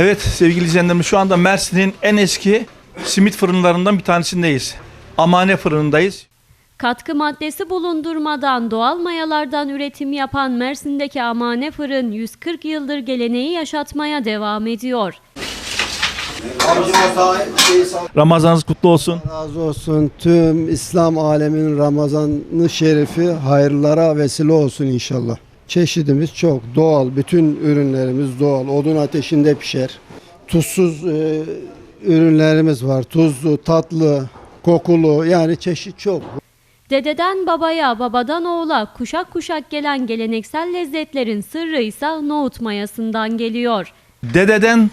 Evet sevgili izleyenlerimiz şu anda Mersin'in en eski simit fırınlarından bir tanesindeyiz. Amane fırınındayız. Katkı maddesi bulundurmadan doğal mayalardan üretim yapan Mersin'deki Amane Fırın 140 yıldır geleneği yaşatmaya devam ediyor. Ramazanınız kutlu olsun. Razı olsun tüm İslam aleminin Ramazanı şerifi hayırlara vesile olsun inşallah. Çeşidimiz çok doğal, bütün ürünlerimiz doğal. Odun ateşinde pişer. Tuzsuz e, ürünlerimiz var. Tuzlu, tatlı, kokulu yani çeşit çok. Dededen babaya, babadan oğula kuşak kuşak gelen geleneksel lezzetlerin sırrı ise nohut mayasından geliyor. Dededen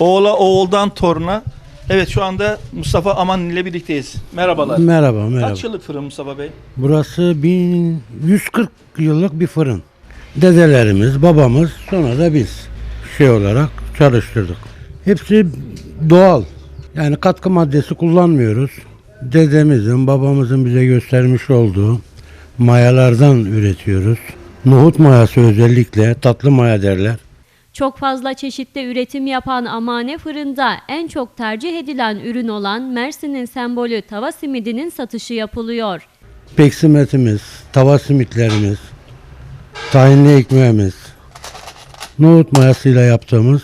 oğula, oğuldan toruna. Evet şu anda Mustafa Aman ile birlikteyiz. Merhabalar. Merhaba, merhaba. Kaç yıllık fırın Mustafa Bey? Burası 1140 yıllık bir fırın. Dedelerimiz, babamız, sonra da biz şey olarak çalıştırdık. Hepsi doğal. Yani katkı maddesi kullanmıyoruz. Dedemizin, babamızın bize göstermiş olduğu mayalardan üretiyoruz. Nohut mayası özellikle, tatlı maya derler. Çok fazla çeşitte üretim yapan Amane Fırın'da en çok tercih edilen ürün olan Mersin'in sembolü tava simidinin satışı yapılıyor. Peksimetimiz, tava simitlerimiz, tahinli ekmeğimiz, nohut mayasıyla yaptığımız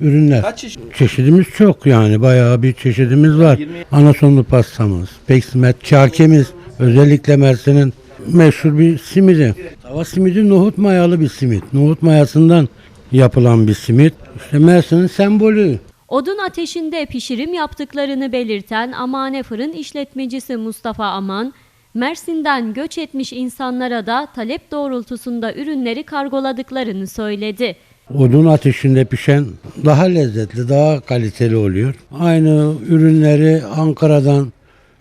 ürünler. Kaç çeşit? Çeşidimiz çok yani bayağı bir çeşidimiz var. 20 Anasonlu pastamız, peksimet, çarkemiz özellikle Mersin'in meşhur bir simidi. Tava simidi nohut mayalı bir simit. Nohut mayasından yapılan bir simit. İşte Mersin'in sembolü. Odun ateşinde pişirim yaptıklarını belirten Amane Fırın işletmecisi Mustafa Aman, Mersin'den göç etmiş insanlara da talep doğrultusunda ürünleri kargoladıklarını söyledi. Odun ateşinde pişen daha lezzetli, daha kaliteli oluyor. Aynı ürünleri Ankara'dan,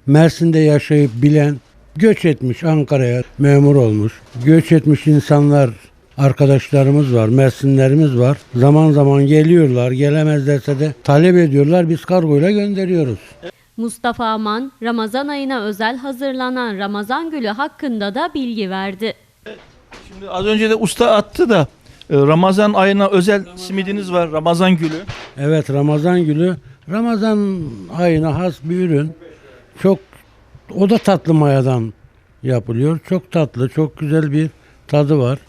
Mersin'de yaşayıp bilen, göç etmiş Ankara'ya memur olmuş, göç etmiş insanlar, arkadaşlarımız var, Mersinlerimiz var. Zaman zaman geliyorlar, gelemezlerse de talep ediyorlar, biz kargoyla gönderiyoruz. Mustafa Aman, Ramazan ayına özel hazırlanan Ramazan Gülü hakkında da bilgi verdi. Şimdi az önce de usta attı da e, Ramazan ayına özel simidiniz var. Ramazan gülü. Evet Ramazan gülü Ramazan ayına has bir ürün. Çok o da tatlı mayadan yapılıyor. Çok tatlı, çok güzel bir tadı var.